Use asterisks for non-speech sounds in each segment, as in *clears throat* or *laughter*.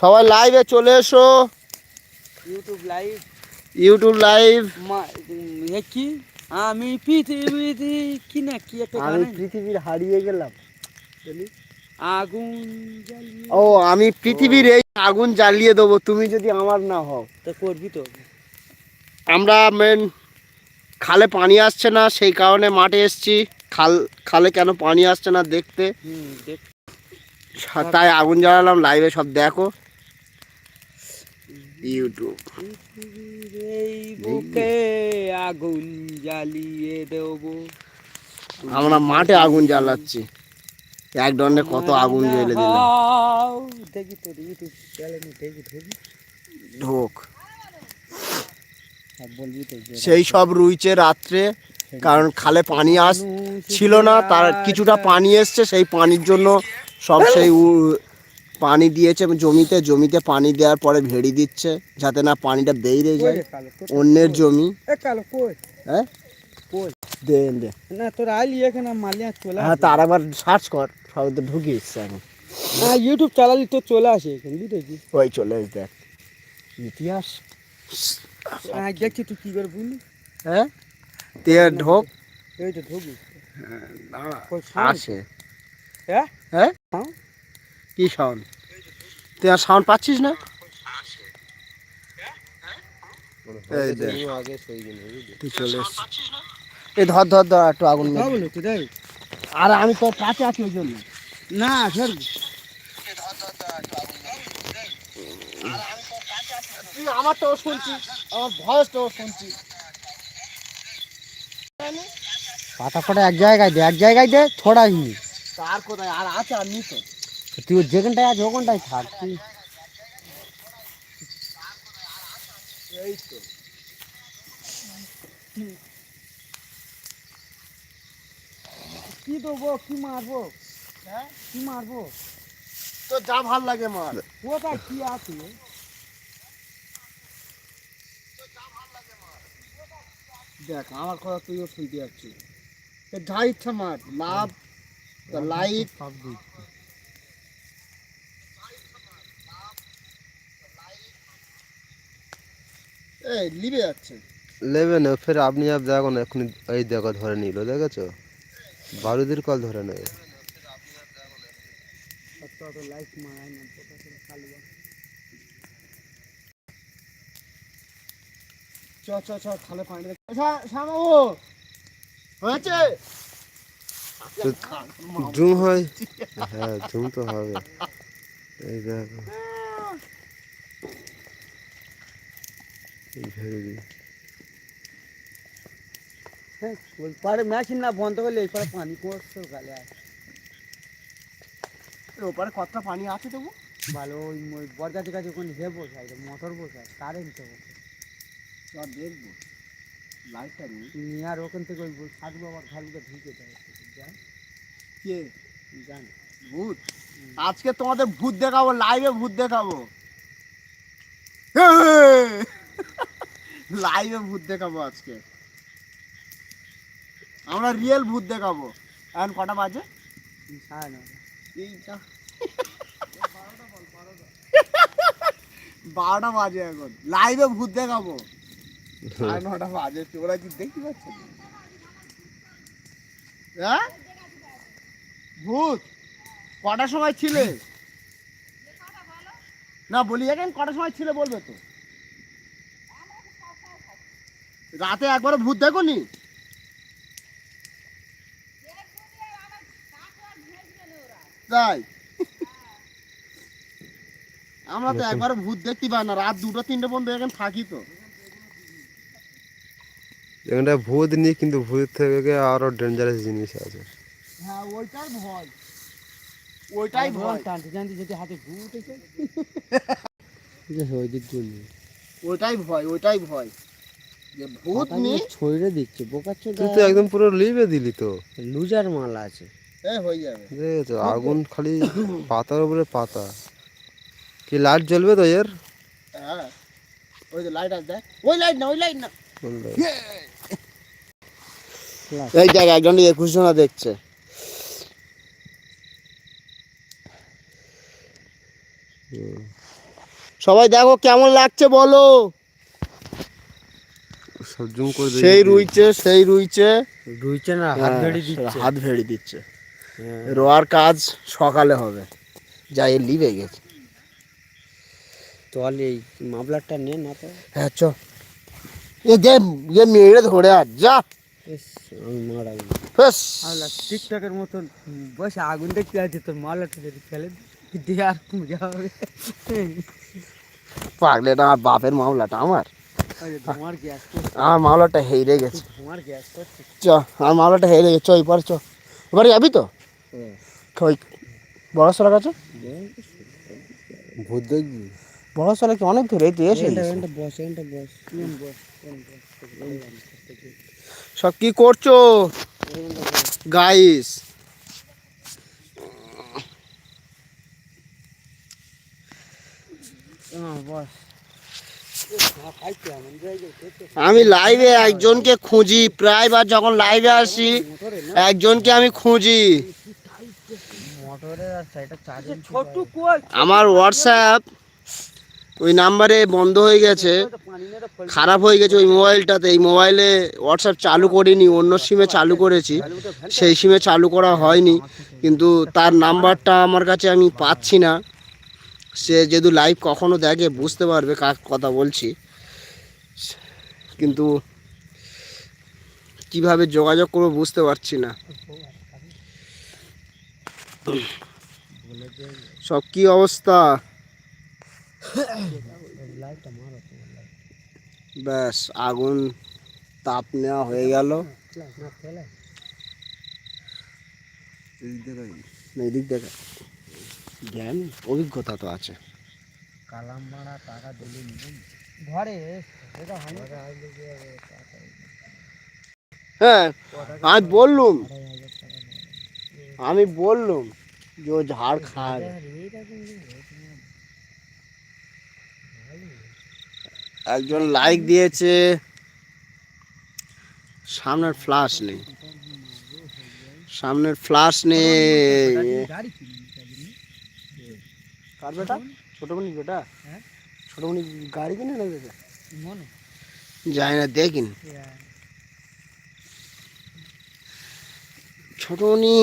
সবাই লাইভে চলে এসো। ইউটিউব লাইভ ইউটিউব লাইভ কি? আমি পৃথিবীতে কি না কি একটা আমি পৃথিবীর হারিয়ে গেলাম। আগুন ও আমি পৃথিবীর এই আগুন জ্বালিয়ে দেবো তুমি যদি আমার না হও। তা করবি তো। আমরা মেন খালে পানি আসছে না সেই কারণে মাঠে এসছি। খাল খালে কেন পানি আসছে না দেখতে? তাই আগুন জ্বালালাম লাইভে সব দেখো। ইউটিউব এই বুকে আগুন জ্বালিয়ে দেবো। আমরা মাঠে আগুন জ্বালাচ্ছি। এক দণ্ডে কত আগুন জ্বেলে দিলাম। হাও, দেখি তো ইউটিউব চ্যানেলে দেখি দেখি। ঢোক। সেই সব রুইছে রাত্রে কারণ খালে পানি আস ছিল না তার কিছুটা পানি এসছে সেই পানির জন্য সব সেই পানি দিয়েছে জমিতে জমিতে পানি দেওয়ার পরে ভেড়ি দিচ্ছে যাতে না পানিটা বেরিয়ে যায়। অন্যের জমি। হ্যাঁ? দে না তোর আইলি এখানে মালিয়া চলে হ্যাঁ তার আবার সার্চ কর সব তো আমি হ্যাঁ ইউটিউব চালালি তো চলে আসে এখানে বুঝেছি ওই চলে দেখ। ইতিহাস। হ্যাঁ দেখছি তুই কি করে বুঝলি হ্যাঁ? তে ঢোক। এই তো? আসে। হ্যাঁ? হ্যাঁ? হ্যাঁ? কি সাউন্ড? তুই আর সাউন্ড পাচ্ছিস না? এই দেখ, তুই চলে এসছিস এই ধর ধর ধর একটু আগুন আর আমি তোর কাছে আছি ওই জন্য। না সর তুই আমারটাও শুনছিস আমার ভয়েসটাও শুনছিস। পাতা ফাটা এক জায়গায় দে এক জায়গায় দে ছড়াই নি। তার কোথায়? আর আছে আর নি তো। তুই যেখানটায় আছে ওখানটায় থাক তুই এই তো কি দেবো কি মারবো? হ্যাঁ? কি মারবো? তো যা ভালো লাগে মার। কোথায় কি আছে? দেখ আমার কথা তুইও শুনতে যাচ্ছিস। যা ইচ্ছা মার লাভ লাইট সব দিচ্ছি এই লিবে যাচ্ছে। নেবে না ফের আপনি আপ দেখো না এক্ষুনি এই দেখো ধরে নিল দেখেছ? বারুদের কল ধরে নেবে চ চ চ খালে পানি শ্যামাবু হয়েছে? জুম হয়? হ্যাঁ জুম তো হবে। এই দেখো। এই ভেবে দিই হ্যাঁ মেশিন না বন্ধ করলে এরপরে পানি করছে গালে আর ওপারে কতটা পানি আছে তবু? ভালো ওই ওই বরগাছের কাছে ওখানে হে বসায় মোটর বসায় কারেন্ট তো বসে দেখব লাইটটা নিয়ে আর ওখান থেকে ওই সাধু বাবার ঘালুকে ঢুকে দেয় জান? কে? জান। ভূত? আজকে তোমাদের ভূত দেখাবো লাইভে ভূত দেখাবো। *laughs* লাইভে ভূত দেখাবো আজকে। আমরা রিয়েল ভূত দেখাবো। এখন কটা বাজে? বারোটা বাজে এখন। লাইভে ভূত দেখাবো। সাড়ে নটা বাজে। তোরা কি দেখতে পাচ্ছ? হ্যাঁ? ভূত, কটার সময় ছিলে? না, বলি এখন কটার সময় ছিলে বলবে তো? রাতে একবার ভূত দেখো নি তাই? *laughs* আমরা তো একবার ভূত দেখতে পাই না রাত দুটো তিনটে পর্যন্ত এখানে থাকি তো। এখানটা ভূত নিয়ে কিন্তু ভূতের থেকে আরও ডেঞ্জারাস জিনিস আছে। হ্যাঁ ওইটাই ভয়। ওইটাই ভয়। টানতে টানতে যদি হাতে ভূত এসে। ওই দিক জন্য ওইটাই ভয় ওইটাই ভয়। ভূত নি ছড়ে দিচ্ছে বোকাচ্ছ তুই তো একদম পুরো লিভে দিলি তো। লুজার মাল আছে। এ হয়ে যাবে। দেখেছ আগুন খালি পাতার উপরে পাতা। কি লাইট জ্বলবে তো এর? হ্যাঁ ওই যে লাইট আছে ওই লাইট না ওই লাইট না। এই দেখ একজন একুশ জনা দেখছে। হুম। সবাই দেখো কেমন লাগছে বলো। সব জুম করে সেই রুইছে সেই রুইছে। রুইছে না হ্যাঁ, হাত ভেড়ি দিচ্ছে। রোয়ার কাজ সকালে হবে। যাই লিবে গেছে। চল এই মামলারটা নে না তো। হ্যাঁ চ। এ যে ইয়ে মেরে ধরে আর যা। টিকটকের মতন বসে আগুন দেখতে আছে তোর মামলাটা যদি ফেলে দিয়ে আর মজা হবে পাগলে না বাপের মামলাটা আমার। আমার মামলাটা হেরে গেছে। চ আমার মামলাটা হেরে গেছে। চ এবার চ। এবার যাবি তো? ওই বড় সড়ক আছে? ভূত দেখবি? বড় সড়ক অনেক দূরে? এই তো এসে সব কি করছ? গাইস। হ্যাঁ বস। আমি লাইভে একজনকে খুঁজি প্রায়বার যখন লাইভে আসি, একজনকে আমি খুঁজি। আমার হোয়াটসঅ্যাপ ওই নাম্বারে বন্ধ হয়ে গেছে, খারাপ হয়ে গেছে ওই মোবাইলটাতে এই মোবাইলে হোয়াটসঅ্যাপ চালু করিনি, অন্য সিমে চালু করেছি। সেই সিমে চালু করা হয়নি, কিন্তু তার নাম্বারটা আমার কাছে আমি পাচ্ছি না। সে যেহেতু লাইভ কখনো দেখে বুঝতে পারবে কার কথা বলছি। কিন্তু কীভাবে যোগাযোগ করব বুঝতে পারছি না। সব কি অবস্থা? ব্যাস আগুন তাপ নেওয়া হয়ে গেল। এদিক দেখা জ্ঞান অভিজ্ঞতা তো আছে। কালাম মারা টাকা দিলে নিবেন ঘরে হ্যাঁ আমি বললুম। আমি বললুম যে ও ঝাড় খায়। একজন লাইক দিয়েছে। সামনের ফ্লাশ নেই। সামনের ফ্লাশ নেই। কার বেটা? ছোটমণি বেটা? হ্যাঁ? ছোটমণি গাড়ি কিনে নেবে মনে? যাই না দেখিন। ছোটমণি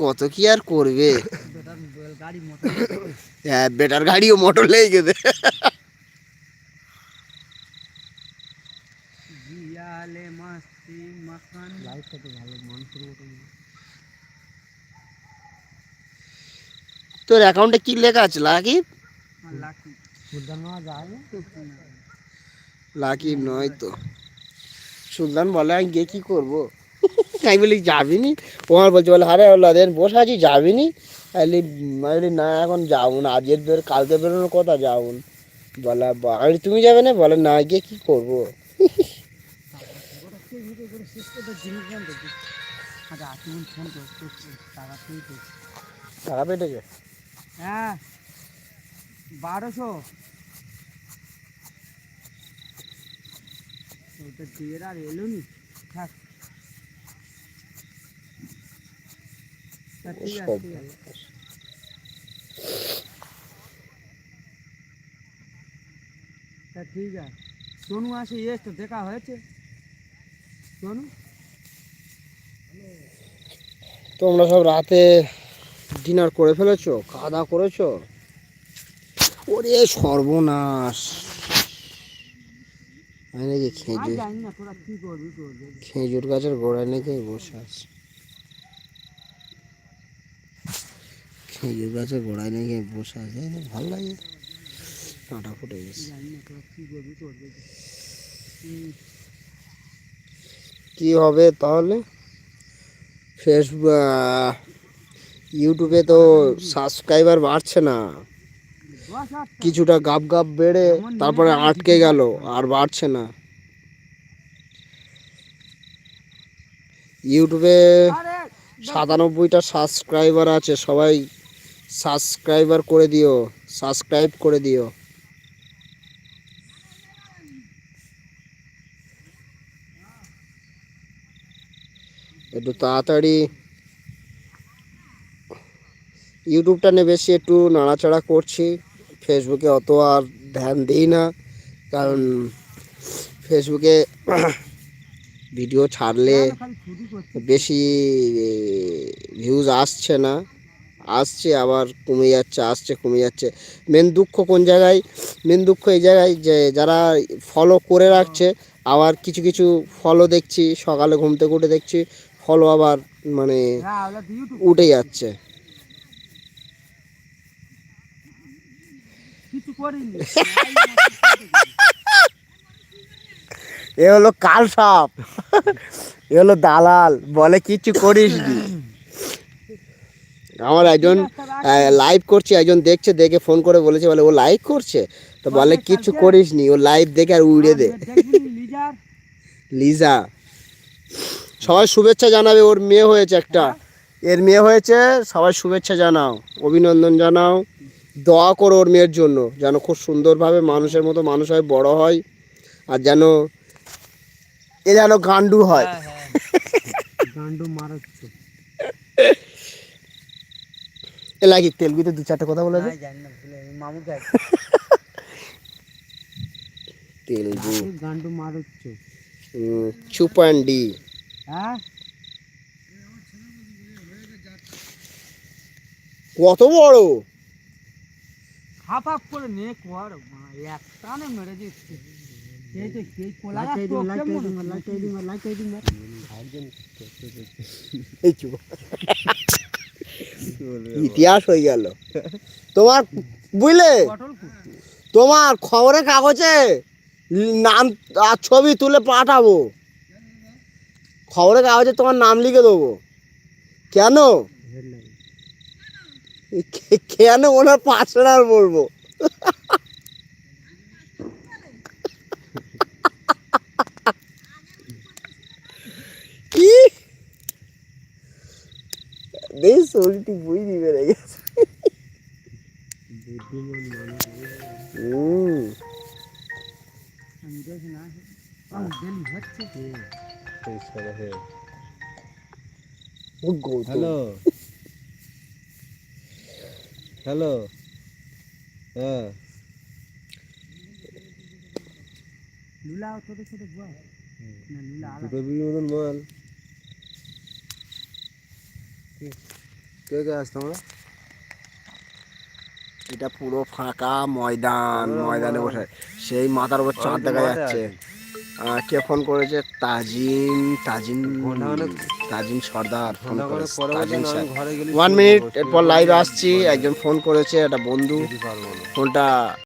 কত কি আর করবে? বেটার গাড়ি মোটর। হ্যাঁ বেটার গাড়িও মোটর লেগে গেছে। মাস্তি মাখান। লাইফটা তো ভালো মানুষের মতো তোর অ্যাকাউন্টে কি লেখা আছে? লাকি? লাকি নয় তো। সুলতান বলে আমি গিয়ে কি করব? *laughs* আমি বলি যাবি নি ও আমার বলছে বলে আরে ওলাদের বসে আছি যাবি নি আমি বলি- না এখন যাব না আজকের বের কালকে বেরোনোর কথা যাব। বলে আমি তুমি যাবে না? বলে না গিয়ে কি করব? *laughs* টাকা পেটেছে হ্যাঁ বারোশো। ওটা দিয়ে আর এলো নি। থাক। ঠিক আছে ঠিক আছে। তা ঠিক আছে। সোনু আসে এসে দেখা হয়েছে। সোনু? তোমরা সব রাতে ডিনার করে ফেলেছো? খাওয়া দাওয়া করেছ? ওরে সর্বনাশ। নাকি খেজুর খেজুর গাছের গোড়ায় নাকি বসে আছে। খেজুর গাছের গোড়ায় নাকি বসে আছে। ভালো লাগে। কাঁটা ফুটে গেছে। কি হবে তাহলে? ফেসবুক ইউটিউবে তো সাবস্ক্রাইবার বাড়ছে না। কিছুটা গাপ গাপ বেড়ে তারপরে আটকে গেল, আর বাড়ছে না। ইউটিউবে সাতানব্বইটা সাবস্ক্রাইবার আছে, সবাই সাবস্ক্রাইবার করে দিও সাবস্ক্রাইব করে দিও। একটু তাড়াতাড়ি ইউটিউবটা নিয়ে বেশি একটু নাড়াচাড়া করছি। ফেসবুকে অত আর ধ্যান দিই না কারণ ফেসবুকে *clears throat* ভিডিও ছাড়লে বেশি ভিউজ আসছে না। আসছে আবার কমে যাচ্ছে আসছে কমে যাচ্ছে। মেন দুঃখ কোন জায়গায়? মেন দুঃখ এই জায়গায় যে যারা ফলো করে রাখছে আবার কিছু কিছু ফলো দেখছি সকালে ঘুম থেকে উঠে দেখছি ফলো আবার মানে হ্যাঁ উঠে যাচ্ছে। এ হলো কাল সাপ। এ হলো দালাল। বলে, কিচ্ছু করিস নি। আমার একজন লাইভ করছে, একজন দেখছে, দেখে ফোন করে বলেছে, বলে, ও লাইভ করছে? তো বলে, কিচ্ছু করিস নি, ও লাইভ দেখে আর উড়ে দে। লিজা। সবাই শুভেচ্ছা জানাবে, ওর মেয়ে হয়েছে একটা। এর মেয়ে হয়েছে, সবাই শুভেচ্ছা জানাও, অভিনন্দন জানাও। দোয়া করো ওর মেয়ের জন্য যেন খুব সুন্দরভাবে মানুষের মতো মানুষ হয় বড় হয় আর যেন এ যেন গান্ডু হয়। গান্ডু মারাচ্ছে। এ লাগি তেলগুতে দু চারটে কথা বলে মামুকে তেলগু। গান্ডু মারাচ্ছে। টু পয়েন্ট ডি হ্যাঁ? কত বড়? হাফ হাফ করে নে কর এক টানে মেরে দিচ্ছে। ইতিহাস হয়ে গেল। তোমার বুঝলে? তোমার খবরের কাগজে নাম আর ছবি তুলে পাঠাবো। খবরের কাগজে তোমার নাম লিখে দেবো। কেন? কেন ওনার পার্সোনাল বলব? কি? বেশ হচ্ছে হ্যালো। হ্যালো? হ্যাঁ। লুলা ছোট ছোট বল। না লুলা দুটো বিঘি মতন মাল কে? কে আসতো আমরা এটা পুরো ফাঁকা ময়দান ময়দানে বসে। সেই মাথার উপর চাঁদ দেখা যাচ্ছে। কে ফোন করেছে? তাজিম তাজিম তাজিম সর্দার ফোন করেছে তাজিম স্যার ওয়ান মিনিট এরপর লাইভ আসছি একজন ফোন করেছে একটা বন্ধু। ফোনটা